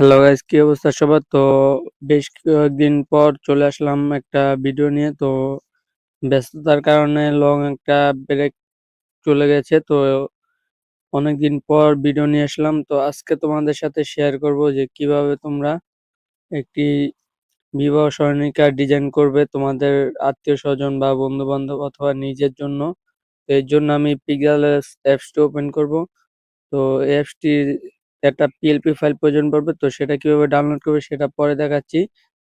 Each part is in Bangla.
হ্যালো গাইস কি অবস্থা সবার? তো বেশ কয়েকদিন পর চলে আসলাম একটা ভিডিও নিয়ে। তো ব্যস্ততার কারণে লং একটা ব্রেক চলে গেছে। তো অনেকদিন পর ভিডিও নিয়ে আসলাম। তো আজকে তোমাদের সাথে শেয়ার করব যে কীভাবে তোমরা একটি বিবাহ সরণিকা ডিজাইন করবে তোমাদের আত্মীয় স্বজন বা বন্ধু-বান্ধব অথবা নিজের জন্য। তো এর জন্য আমি পিক্সেলস অ্যাপসটি ওপেন করব। তো এই অ্যাপসটির একটা পিএলপি ফাইল প্রয়োজন পড়বে। তো সেটা কীভাবে ডাউনলোড করবে সেটা পরে দেখাচ্ছি।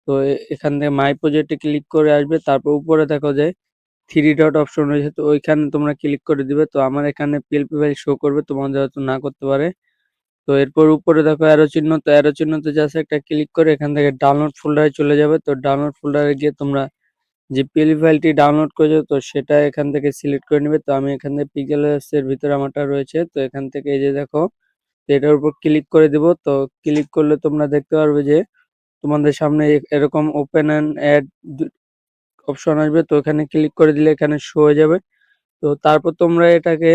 তো এখান থেকে মাই প্রজেক্টে ক্লিক করে আসবে। তারপর উপরে দেখো যে থ্রি ডট অপশন রয়েছে। তো ওইখানে তোমরা ক্লিক করে দিবে। তো আমার এখানে পিএলপি ফাইল শো করবে। তোমাদের হয়তো না করতে পারে। তো এরপর উপরে দেখো অ্যারো চিহ্ন। তো অ্যারো চিহ্নতে জাস্ট একটা ক্লিক করে এখান থেকে ডাউনলোড ফোল্ডারে চলে যাবে। তো ডাউনলোড ফোল্ডারে গিয়ে তোমরা যে পিএলপি ফাইলটি ডাউনলোড করেছ, তো সেটা এখান থেকে সিলেক্ট করে নেবে তো আমি এখান থেকে পিক্সেলস এর ভিতরে আমারটা রয়েছে। তো এখান থেকে এই যে দেখো তো এটার উপর ক্লিক করে দিব। তো ক্লিক করলে তোমরা দেখতে পারবে যে তোমাদের সামনে এরকম ওপেন অ্যান্ড অ্যাড অপশন আসবে। তো এখানে ক্লিক করে দিলে এখানে শো হয়ে যাবে। তো তারপর তোমরা এটাকে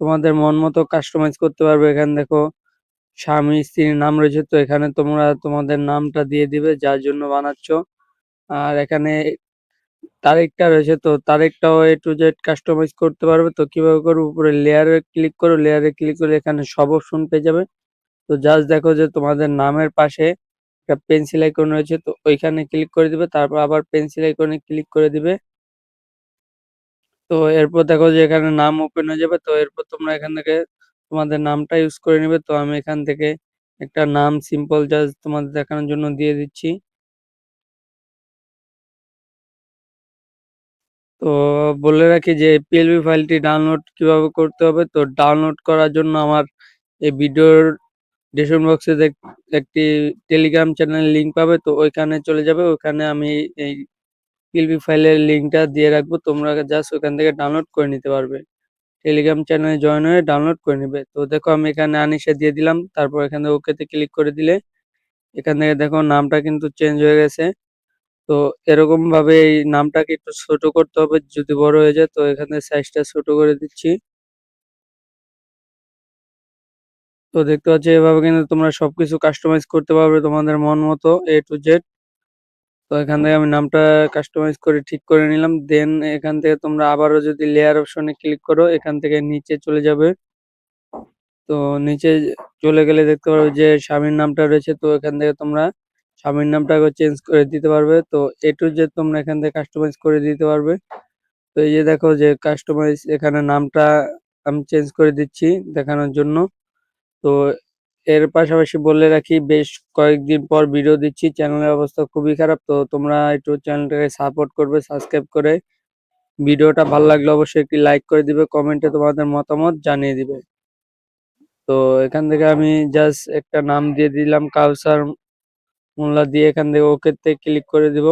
তোমাদের মন মতো কাস্টমাইজ করতে পারবে। এখানে দেখো স্বামী, স্ত্রীর নাম রয়েছে। তো এখানে তোমরা তোমাদের নামটা দিয়ে দিবে, যার জন্য বানাচ্ছ। আর এখানে তারিখটা রয়েছে তো তারিখটাও এ টু জেড কাস্টমাইজ করতে পারবে। তো কীভাবে করবে উপরে লেয়ারে ক্লিক করো, লেয়ারে ক্লিক করে এখানে সব অপশন পেয়ে যাবে। তো জাস্ট দেখো যে তোমাদের নামের পাশে একটা পেন্সিল আইকন রয়েছে। তো ওইখানে ক্লিক করে দিবে। তারপর আবার পেন্সিল আইকনে ক্লিক করে দিবে। তো এরপর দেখো যে এখানে নাম ওপেন হয়ে যাবে। তো এরপর তোমরা এখান থেকে তোমাদের নামটা ইউজ করে নেবে তো আমি এখান থেকে একটা নাম সিম্পল জাস্ট তোমাদের দেখানোর জন্য দিয়ে দিচ্ছি। তো বলে রাখি যে পিএলপি ফাইলটি ডাউনলোড কীভাবে করতে হবে? তো ডাউনলোড করার জন্য আমার এই ভিডিওর ডেসক্রিপশন বক্সে একটি টেলিগ্রাম চ্যানেলের লিঙ্ক পাবে। তো ওইখানে চলে যাবে। ওখানে আমি এই পিএলপি ফাইলের লিঙ্কটা দিয়ে রাখব। তোমরা জাস্ট ওখান থেকে ডাউনলোড করে নিতে পারবে। টেলিগ্রাম চ্যানেলে জয়েন হয়ে ডাউনলোড করে নেবে তো দেখো আমি এখানে আনিশা দিয়ে দিলাম। তারপর এখানে ওকেতে ক্লিক করে দিলে, এখান থেকে দেখো নামটা কিন্তু চেঞ্জ হয়ে গেছে। তো এরকম ভাবে এই নামটাকে একটু ছোট করতে হবে, যদি বড় হয়ে যায়। তো এখানে সাইজটা ছোট করে দিচ্ছি। তো দেখতে পাচ্ছি এভাবে কিন্তু তোমরা সবকিছু কাস্টমাইজ করতে পারবে তোমাদের মন মতো এ টু জেড। তো এখান থেকে আমি নামটা কাস্টমাইজ করে ঠিক করে নিলাম। দেন এখান থেকে তোমরা আবারও যদি লেয়ার অপশনে ক্লিক করো, এখান থেকে নিচে চলে যাবে। তো নিচে চলে গেলে দেখতে পারবে যে স্বামীর নামটা রয়েছে। তো এখান থেকে তোমরা স্বামীর নামটাকেও চেঞ্জ করে দিতে পারবে। তো এ টু জেড তোমরা এখান থেকে কাস্টমাইজ করে দিতে পারবে। তো এই যে দেখো যে কাস্টমাইজ এখানে নামটা আমি চেঞ্জ করে দিচ্ছি দেখানোর জন্য। তো এর পাশাপাশি বলে রাখি, বেশ কয়েকদিন পর ভিডিও দিচ্ছি। চ্যানেলের অবস্থা খুবই খারাপ। তো তোমরা একটু চ্যানেলটাকে সাপোর্ট করবে সাবস্ক্রাইব করে। ভিডিওটা ভালো লাগলে অবশ্যই একটি লাইক করে দিবে। কমেন্টে তোমাদের মতামত জানিয়ে দিবে। তো এখান থেকে আমি জাস্ট একটা নাম দিয়ে দিলাম, কাউসার মোল্লা দিয়ে এখান থেকে ওকেতে ক্লিক করে দিব।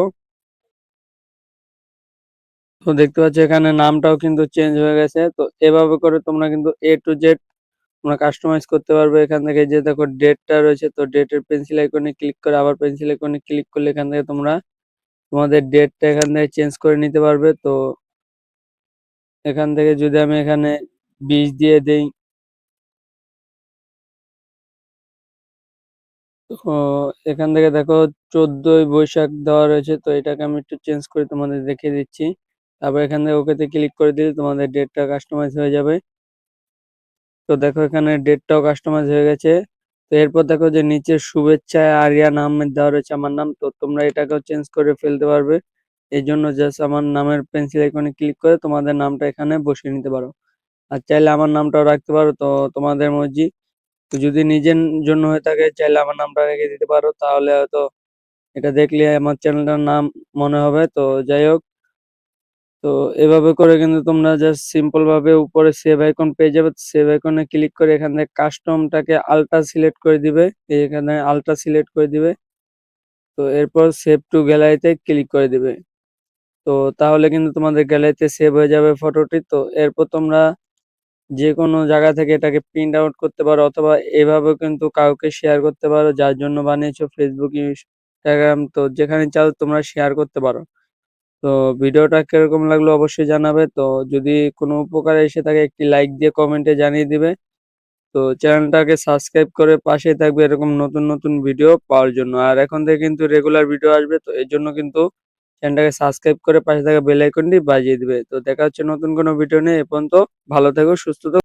তো দেখতে পাচ্ছ এখানে নামটাও কিন্তু চেঞ্জ হয়ে গেছে। তো এভাবে করে তোমরা কিন্তু এ টু জেড তোমরা কাস্টমাইজ করতে পারবে। এখান থেকে যে দেখো ডেটটা রয়েছে, তো ডেটের পেন্সিল আইকনে ক্লিক করে আবার পেন্সিল আইকনে ক্লিক করলে এখান থেকে তোমরা তোমাদের ডেটটা এখান থেকে চেঞ্জ করে নিতে পারবে। তো এখান থেকে যদি আমি এখানে ২০ দিয়ে দেই এখান থেকে দেখো ১৪ই বৈশাখ দেওয়া রয়েছে। তো এটাকে আমি একটু চেঞ্জ করে তোমাদের দেখিয়ে দিচ্ছি। তারপর এখান থেকে ওকেতে ক্লিক করে দিলে তোমাদের ডেটটা কাস্টমাইজ হয়ে যাবে। তো দেখো, এখানে ডেটটাও কাস্টমাইজ হয়ে গেছে। তো এরপর দেখো যে নিচে শুভেচ্ছায় আরিয়ান আহমেদ দেওয়া রয়েছে আমার নাম। তো তোমরা এটাকেও চেঞ্জ করে ফেলতে পারবে। এই জন্য জাস্ট আমার নামের পেন্সিল আইকনে ক্লিক করে তোমাদের নামটা এখানে বসিয়ে নিতে পারো। আর চাইলে আমার নামটাও রাখতে পারো, তো তোমাদের মর্জি। তো যদি নিজের জন্য হয়ে থাকে, চাইলে আমার নামটা রেখে দিতে পারো। তাহলে হয়তো এটা দেখলে আমার চ্যানেলটার নাম মনে হবে। তো যাই হোক, তো এভাবে করে কিন্তু তোমরা জাস্ট সিম্পল ভাবে উপরে সেভ আইকন পেয়ে যাবে। সেভ আইকনে ক্লিক করে এখান থেকে কাস্টমটাকে আলট্রা সিলেক্ট করে দিবে। এখানে আল্ট্রা সিলেক্ট করে দিবে। তো এরপর সেভ টু গ্যালারিতে ক্লিক করে দিবে। তো তাহলে কিন্তু তোমাদের গ্যালারিতে সেভ হয়ে যাবে ফটোটি। তো এরপর তোমরা যেকোনো জায়গা থেকে এটাকে প্রিন্ট আউট করতে পারো অথবা এভাবেও কিন্তু কাউকে শেয়ার করতে পারো, যার জন্য বানিয়েছো ফেসবুক ইনস্টাগ্রাম তো যেখানে চাও তোমরা শেয়ার করতে পারো। তো ভিডিওটা কীরকম লাগল অবশ্যই জানাবে। তো যদি কোনো উপকারে এসে থাকে, একটি লাইক দিয়ে কমেন্টে জানিয়ে দিবে। তো চ্যানেলটাকে সাবস্ক্রাইব করে পাশে থাকবে এরকম নতুন নতুন ভিডিও পাওয়ার জন্য আর এখন থেকে কিন্তু রেগুলার ভিডিও আসবে, তো এর জন্য কিন্তু চ্যানেলটাকে সাবস্ক্রাইব করে পাশে থাকা বেল আইকনটি বাজিয়ে দিবে। তো দেখা হচ্ছে নতুন কোনো ভিডিও নিয়ে। এ পর্যন্ত ভালো থেকো, সুস্থ থেকো।